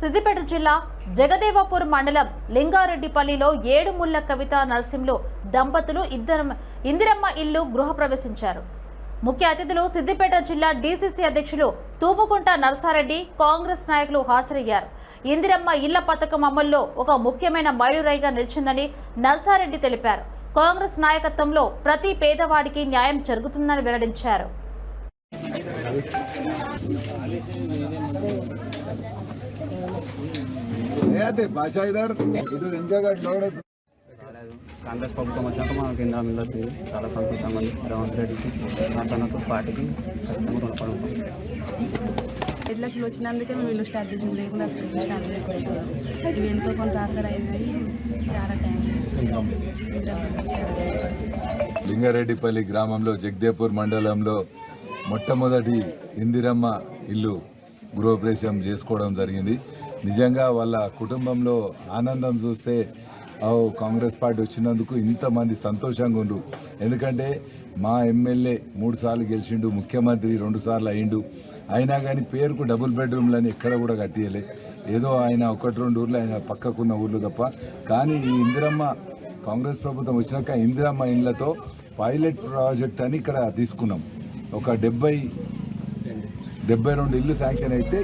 సిద్దిపేట జిల్లా జగదేవపూర్ మండలం లింగారెడ్డిపల్లిలో ఏడు ముళ్ళ కవిత నరసింహులు దంపతులు ఇద్దరు ఇందిరమ్మ ఇల్లు గృహప్రవేశించారు. ముఖ్య అతిథులు సిద్దిపేట జిల్లా డీసీసీ అధ్యక్షులు తూపుకుంట నరసారెడ్డి కాంగ్రెస్ నాయకులు హాజరయ్యారు. ఇందిరమ్మ ఇళ్ళ పథకం అమల్లో ఒక ముఖ్యమైన మైలురాయిగా నిలిచిందని నరసారెడ్డి తెలిపారు. కాంగ్రెస్ నాయకత్వంలో ప్రతి పేదవాడికి న్యాయం జరుగుతుందని వెల్లడించారు. కాంగ్రెస్ ప్రభుత్వం వచ్చాక మా కేంద్రం వచ్చింది చాలా సంతోషంగా ఉంది. రేవంత్ రెడ్డికి మా తనకు పార్టీకి ఖచ్చితంగా రుణపడి ఉంటాం ఐదు లక్షలు వచ్చినందుకే మేము ఇల్లు స్టార్ట్ చేసాం. లేకుండా స్టార్ట్ చేయకపోయేవాళ్ళం. ఇవి ఎంతో కొంత ఆసరా అయింది చాలా థ్యాంక్స్ లింగారెడ్డిపల్లి గ్రామంలో జగదేపూర్ మండలంలో మొట్టమొదటి ఇందిరమ్మ ఇల్లు గృహప్రవేశం చేసుకోవడం జరిగింది. నిజంగా వాళ్ళ కుటుంబంలో ఆనందం చూస్తే ఓ కాంగ్రెస్ పార్టీ వచ్చినందుకు ఇంతమంది సంతోషంగా ఉండు ఎందుకంటే మా ఎమ్మెల్యే మూడు సార్లు గెలిచిండు ముఖ్యమంత్రి రెండు సార్లు అయిండు. అయినా కానీ పేరుకు డబుల్ బెడ్రూమ్లని ఎక్కడ కూడా కట్టియలే. ఏదో ఆయన ఒకటి రెండు ఊర్లు ఆయన పక్కకున్న ఊర్లు తప్ప. కానీ ఈ ఇందిరమ్మ కాంగ్రెస్ ప్రభుత్వం వచ్చినాక ఇందిరమ్మ ఇండ్లతో పైలట్ ప్రాజెక్ట్ అని ఇక్కడ తీసుకున్నాం. ఒక డెబ్బై డెబ్బై రెండు ఇల్లు శాంక్షన్ అయితే